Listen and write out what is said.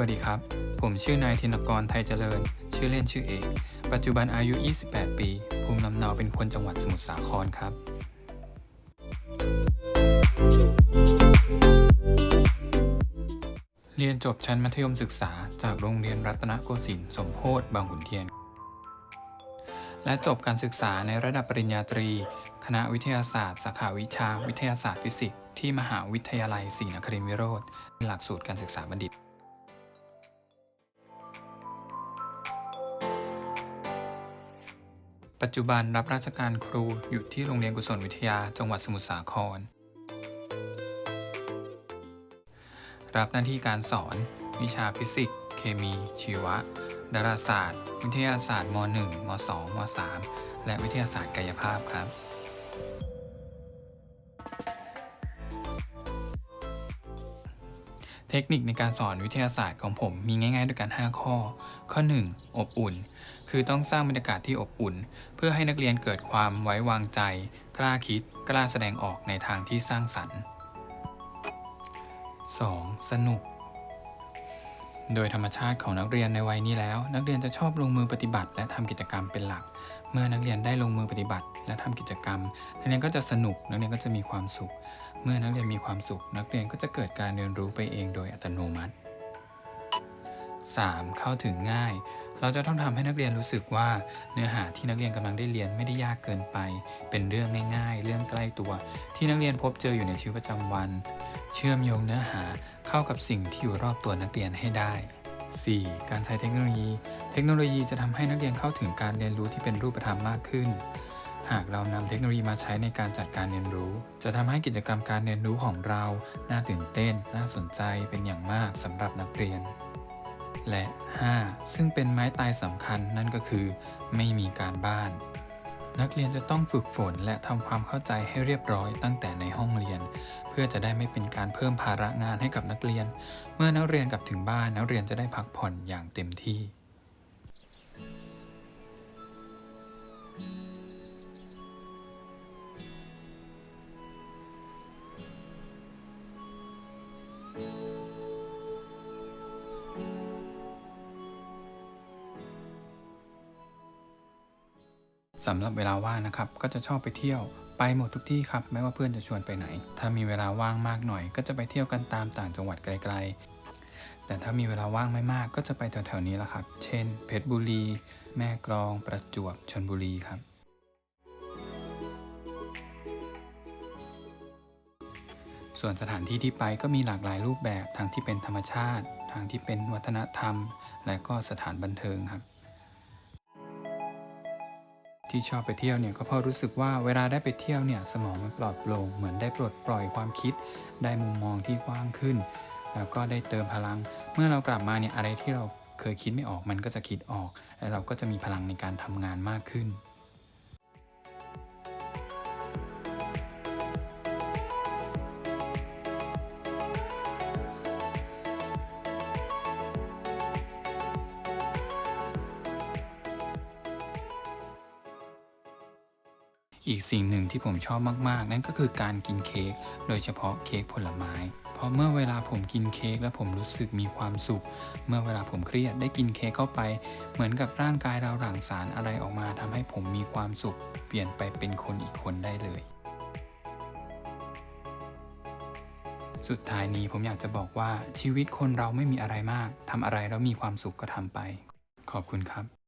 วัสดีครับ ผมชื่อนายธินกรไทยเจริญ ชื่อเล่นชื่อเอก ปัจจุบันอายุ 28 ปี ภูมิลำเนาเป็นคนจังหวัดสมุทรสาครครับ เรียนจบชั้นมัธยมศึกษา จากโรงเรียนรัตนโกสินทร์สมโพธิบางขุนเทียน และจบการศึกษาในระดับปริญญาตรี คณะวิทยาศาสตร์ สาขาวิชา วิทยาศาสตร์ฟิสิกส์ที่มหาวิทยาลัยศรีนครินทรวิโรธหลักสูตรการศึกษาบัณฑิต ปัจจุบันรับราชการครูอยู่ที่โรงเรียนกุศลวิทยาจังหวัดสมุทรสาคร รับหน้าที่การสอน วิชาฟิสิกส์ เคมี ชีวะ ดาราศาสตร์ วิทยาศาสตร์ม .1 ม .2 ม .3 และวิทยาศาสตร์กายภาพครับเทคนิคในการสอนวิทยาศาสตร์ของผมมีง่ายๆด้วยกัน 5 ข้อ ข้อ 1 อบอุ่น คือต้องสร้างบรรยากาศที่อบอุ่น เพื่อให้นักเรียนเกิดความไว้วางใจ กล้าคิด กล้าแสดงออกในทางที่สร้างสรรค์ 2. สนุก โดยธรรมชาติของนักเรียนในวัยนี้แล้ว นักเรียนจะชอบลงมือปฏิบัติ และทำกิจกรรมเป็นหลัก เมื่อนักเรียนได้ลงมือปฏิบัติ และทำกิจกรรม นักเรียนก็จะสนุก นักเรียนก็จะมีความสุข เมื่อนักเรียนมีความสุข นักเรียนก็จะเกิดการเรียนรู้ไปเองโดยอัตโนมัติ 3. เข้าถึงง่าย เราจะต้องทำให้นักเรียนรู้สึกว่าเนื้อหาที่นักเรียนกำลังได้เรียนไม่ได้ยากเกินไป เป็นเรื่องง่าย ๆ เรื่องใกล้ตัว ที่นักเรียนพบเจออยู่ในชีวิตประจำวัน เชื่อมโยงเนื้อหาเข้ากับสิ่งที่อยู่รอบตัวนักเรียนให้ได้ 4. การใช้เทคโนโลยี เทคโนโลยีจะทำให้นักเรียนเข้าถึงการเรียนรู้ที่เป็นรูปธรรมมากขึ้น หากเรานำเทคโนโลยีมาใช้ในการจัดการเรียนรู้ จะทำให้กิจกรรมการเรียนรู้ของเรา น่าตื่นเต้น น่าสนใจเป็นอย่างมากสำหรับนักเรียน และ 5. ซึ่งเป็นไม้ตายสำคัญนั่นก็คือ ไม่มีการบ้าน นักเรียนจะต้องฝึกฝนและทำความเข้าใจให้เรียบร้อยตั้งแต่ในห้องเรียน เพื่อจะได้ไม่เป็นการเพิ่มภาระงานให้กับนักเรียน เมื่อนักเรียนกลับถึงบ้านนักเรียนจะได้พักผ่อนอย่างเต็มที่ สำหรับเวลาว่างนะครับ ก็จะชอบไปเที่ยวไปหมดทุกที่ครับ ไม่ว่าเพื่อนจะชวนไปไหน ถ้ามีเวลาว่างมากหน่อย ก็จะไปเที่ยวกันตามต่างจังหวัดไกล ๆ แต่ถ้ามีเวลาว่างไม่มากก็จะไปแถวๆนี้ละครับ เช่น เพชรบุรี แม่กลอง ประจวบชนบุรีครับ ส่วนสถานที่ที่ไปก็มีหลากหลายรูปแบบทั้งที่เป็นธรรมชาติ ทางที่เป็นวัฒนธรรม และก็สถานบันเทิงครับ ที่ชอบไปเที่ยวเนี่ยก็เพราะรู้สึกว่าเวลาได้ไปเที่ยวเนี่ยสมองมันปลอดโปร่งเหมือนได้ปลดปล่อยความคิด ได้มุมมองที่กว้างขึ้น แล้วก็ได้เติมพลัง เมื่อเรากลับมาเนี่ยอะไรที่เราเคยคิดไม่ออกมันก็จะคิดออก และเราก็จะมีพลังในการทำงานมากขึ้น อีกสิ่งหนึ่งที่ผมชอบมากๆ นั่นก็คือการกินเค้ก โดยเฉพาะเค้กผลไม้ เพราะเมื่อเวลาผมกินเค้กแล้วผมรู้สึกมีความสุข เมื่อเวลาผมเครียดได้กินเค้กเข้าไป เหมือนกับร่างกายเราหลั่งสารอะไรออกมาทำให้ผมมีความสุข เปลี่ยนไปเป็นคนอีกคนได้เลย สุดท้ายนี้ผมอยากจะบอกว่าชีวิตคนเราไม่มีอะไรมากทำอะไรแล้วมีความสุขก็ทำไป ขอบคุณครับ